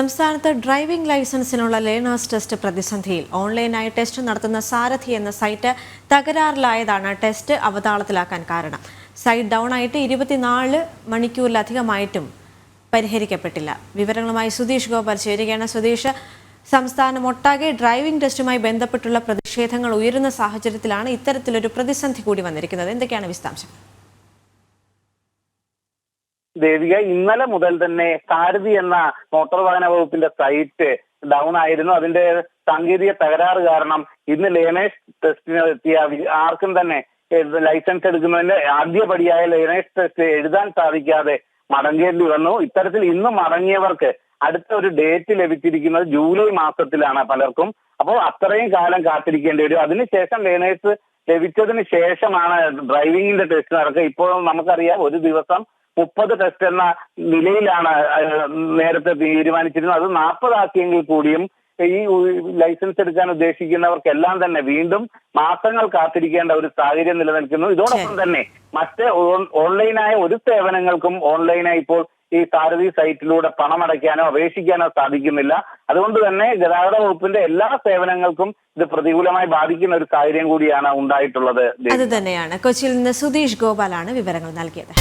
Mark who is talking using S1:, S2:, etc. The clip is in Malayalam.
S1: സംസ്ഥാനത്ത് ഡ്രൈവിംഗ് ലൈസൻസിനുള്ള ലേണേഴ്സ് ടെസ്റ്റ് പ്രതിസന്ധിയിൽ ഓൺലൈനായി ടെസ്റ്റ് നടത്തുന്ന സാരഥി എന്ന സൈറ്റ് തകരാറിലായതാണ് ടെസ്റ്റ് അവതാളത്തിലാക്കാൻ കാരണം. സൈറ്റ് ഡൗൺ ആയിട്ട് ഇരുപത്തിനാല് മണിക്കൂറിലധികമായിട്ടും പരിഹരിക്കപ്പെട്ടില്ല. വിവരങ്ങളുമായി സുധീഷ് ഗോപാൽ ചേരുകയാണ്. സുധീഷ് സംസ്ഥാനം ഒട്ടാകെ ഡ്രൈവിംഗ് ടെസ്റ്റുമായി ബന്ധപ്പെട്ടുള്ള പ്രതിഷേധങ്ങൾ ഉയരുന്ന സാഹചര്യത്തിലാണ് ഇത്തരത്തിലൊരു പ്രതിസന്ധി കൂടി വന്നിരിക്കുന്നത്. എന്തൊക്കെയാണ് വിശദാംശം
S2: ദേവിക ഇന്നലെ മുതൽ തന്നെ സാരഥി എന്ന മോട്ടോർ വാഹന വകുപ്പിന്റെ സൈറ്റ് ഡൗൺ ആയിരുന്നു. അതിന്റെ സാങ്കേതിക തകരാറ് കാരണം ഇന്ന് ലേണേഴ്സ് ടെസ്റ്റിന് എത്തിയ ആർക്കും തന്നെ ലൈസൻസ് എടുക്കുന്നതിന്റെ ആദ്യപടിയായ ലേണേഴ്സ് ടെസ്റ്റ് എഴുതാൻ സാധിക്കാതെ മടങ്ങേണ്ടി വന്നു. ഇത്തരത്തിൽ ഇന്ന് മടങ്ങിയവർക്ക് അടുത്ത ഒരു ഡേറ്റ് ലഭിച്ചിരിക്കുന്നത് ജൂലൈ മാസത്തിലാണ് പലർക്കും. അപ്പോൾ അത്രയും കാലം കാത്തിരിക്കേണ്ടി വരും. അതിനുശേഷം ലേണേഴ്സ് ലഭിച്ചതിന് ശേഷമാണ് ഡ്രൈവിംഗിന്റെ ടെസ്റ്റ് നടക്കുക. ഇപ്പോൾ നമുക്കറിയാം ഒരു ദിവസം മുപ്പത് ടെസ്റ്റ് എന്ന നിലയിലാണ് നേരത്തെ തീരുമാനിച്ചിരുന്നത്. അത് നാൽപ്പതാക്കിയെങ്കിൽ കൂടിയും ഈ ലൈസൻസ് എടുക്കാൻ ഉദ്ദേശിക്കുന്നവർക്കെല്ലാം തന്നെ വീണ്ടും മാസങ്ങൾ കാത്തിരിക്കേണ്ട ഒരു സാഹചര്യം നിലനിൽക്കുന്നു. ഇതോടൊപ്പം തന്നെ മറ്റ് ഓൺലൈനായ ഒരു സേവനങ്ങൾക്കും ഓൺലൈനായി ഇപ്പോൾ ഈ സാരഥി സൈറ്റിലൂടെ പണമടയ്ക്കാനോ അപേക്ഷിക്കാനോ സാധിക്കുന്നില്ല. അതുകൊണ്ട് തന്നെ ഗതാഗത വകുപ്പിന്റെ എല്ലാ സേവനങ്ങൾക്കും ഇത് പ്രതികൂലമായി ബാധിക്കുന്ന ഒരു സാഹചര്യം കൂടിയാണ് ഉണ്ടായിട്ടുള്ളത്.
S1: അത് തന്നെയാണ്. കൊച്ചിയിൽ നിന്ന് സുധീഷ് ഗോപാലാണ് വിവരങ്ങൾ നൽകിയത്.